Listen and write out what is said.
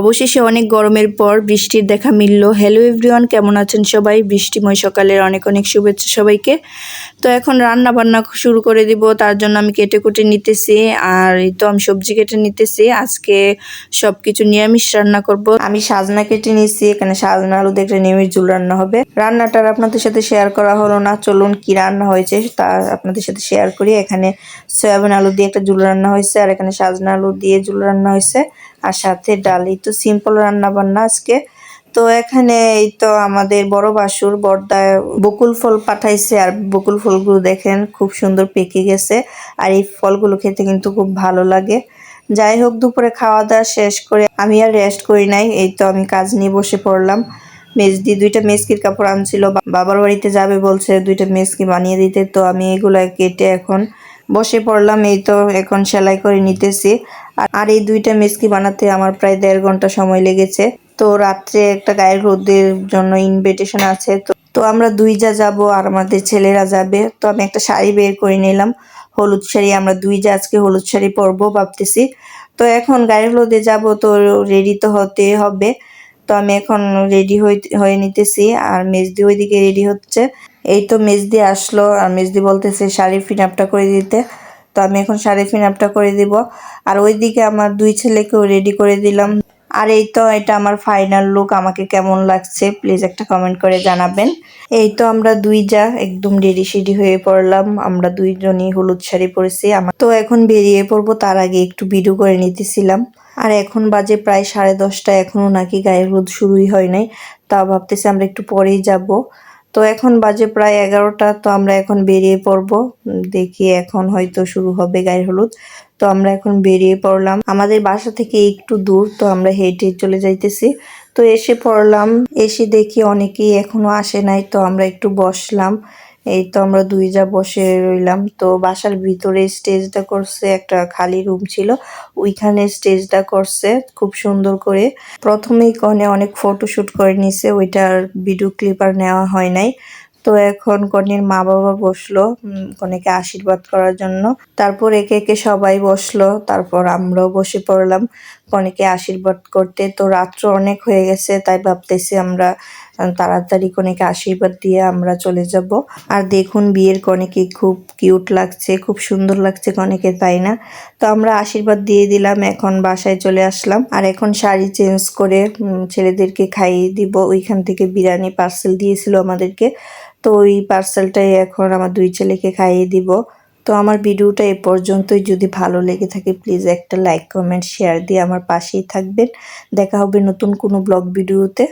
অবশেষে অনেক গরমের পর বৃষ্টির দেখা মিলল। হ্যালো এভরিওয়ান কেমন আছেন সবাই? বৃষ্টিময় সকালের অনেক অনেক শুভেচ্ছা সবাইকে। তো এখন রান্না বান্না শুরু করে দিব, তার জন্য আমি কেটে কুটে নিতেছি আর এই তো আমি সবজি কেটে নিতেছি। আজকে সব কিছু নিরামিষ রান্না করব। আমি সাজনা কেটে নিয়েছি, এখানে সাজনা, আলু দেখলে নিরামিষ ঝুল রান্না হবে। রান্নাটার আপনাদের সাথে শেয়ার করা হলো না, চলুন কি রান্না হয়েছে তা আপনাদের সাথে শেয়ার করি। এখানে সয়াবিন আলু দিয়ে একটা ঝুল রান্না হয়েছে আর এখানে সাজনা আলু দিয়ে ঝুল রান্না হয়েছে। আর সাথে ডাল, এই তো সিম্পল রান্না বান্না আজকে। তো এখানে এই তো আমাদের বড় বাসুর বর্দা বকুল ফল পাঠাইছে আর বকুল ফলগুলো দেখেন খুব সুন্দর পেকে গেছে আর এই ফলগুলো খেতে কিন্তু খুব ভালো লাগে। যাই হোক, দুপুরে খাওয়া দাওয়া শেষ করে আমি আর রেস্ট করি নাই, এই তো আমি কাজ নিয়ে বসে পড়লাম। মেজদি দুইটা মেসকির কাপড় আনছিল বাবার বাড়িতে যাবে বলছে দুইটা মেসকি বানিয়ে দিতে, তো আমি এগুলো কেটে এখন বসে পড়লাম, এই তো এখন সেলাই করে নিতেছি। আর- এই দুইটা মেসকি বানাতে আমার প্রায় দেড় ঘণ্টা সময় লেগেছে। তো রাত্রে একটা গায়ের রোদের জন্য ইনভিটেশন আছে। তো তো আমরা দুই যা যাব আর আমাদের ছেলেরা যাবে। তো আমি একটা শাড়ি বের করে নিলাম। হলুদ শাড়ি, আমরা দুই যা আজকে হলুদ শাড়ি পরবো ভাবতেছি। তো এখন গায়ের হলুদে যাব তো রেডি তো হতে হবে। তো আমি এখন রেডি হয়ে নিতেছি। আর মেজদি ওইদিকে রেডি হচ্ছে। এই তো মেজদি আসলো আর মেজদি বলতেছে শাড়ি ফিন আপটা করে দিতে। তো আমি এখন শাড়ি ফিন আপটা করে দিব। আর ওইদিকে আমার দুই ছেলেকেও রেডি করে দিলাম। আর এই তো এটা আমার ফাইনাল লুক আমাকে কেমন লাগছে প্লিজ একটা কমেন্ট করে জানাবেন। এই তো আমরা দুই যা একদম রেডি সেডি হয়ে পড়লাম। আমরা দুইজনই হলুদ শাড়ি পরেছি। আমার তো এখন বেরিয়ে পড়ব, তার আগে একটু ভিডিও করে নিতেছিলাম। আর এখন বাজে প্রায় সাড়ে দশটা এখনও নাকি গায়ের রোদ শুরুই হয় নাই। তা ভাবতেছি আমরা একটু পরেই যাব। তো এখন বাজে প্রায় এগারোটা, তো আমরা এখন বেরিয়ে পড়ব। দেখি এখন হয়তো শুরু হবে গায়ের হলুদ। তো আমরা এখন বেরিয়ে পড়লাম। আমাদের বাসা থেকে একটু দূর, তো আমরা হেঁটে চলে যাইতেছি। তো এসে পড়লাম। এসে দেখি অনেকেই এখনও আসে নাই, তো আমরা একটু বসলাম। এই তো আমরা দুই যা বসে রইলাম। তো বাসার ভিতরে স্টেজটা করছে একটা খালি রুম ছিল। ওইখানে স্টেজটা করছে খুব সুন্দর করে। প্রথমেই কনে অনেক ফটোশুট করে নিছে, ওইটার ভিডিও ক্লিপ আর নেওয়া হয় নাই। তো এখন কনের মা বাবা বসল কনেকে আশীর্বাদ করার জন্য। তারপর একে একে সবাই বসল, তারপর আমরাও বসে পড়লাম কনেকে আশীর্বাদ করতে। তো রাত্র অনেক হয়ে গেছে, তাই ভাবতেছি আমরা তাড়াতাড়ি কনেকে আশীর্বাদ দিয়ে আমরা চলে যাব। আর দেখুন বিয়ের কনেকে খুব কিউট লাগছে, খুব সুন্দর লাগছে কনেকে, তাই না? তো আমরা আশীর্বাদ দিয়ে দিলাম, এখন বাসায় চলে আসলাম। আর এখন শাড়ি চেঞ্জ করে ছেলেদেরকে খাইয়ে দিব। ওইখান থেকে বিরিয়ানি পার্সেল দিয়েছিল আমাদেরকে। তো ওই পার্সেলটাই এখন আমার দুই ছেলেকে খাইয়ে দিব। তো আমার ভিডিওটা এ পর্যন্তই। যদি ভালো লেগে থাকে প্লিজ একটা লাইক কমেন্ট শেয়ার দিয়ে আমার পাশেই থাকবেন। দেখা হবে নতুন কোনো ব্লগ ভিডিওতে।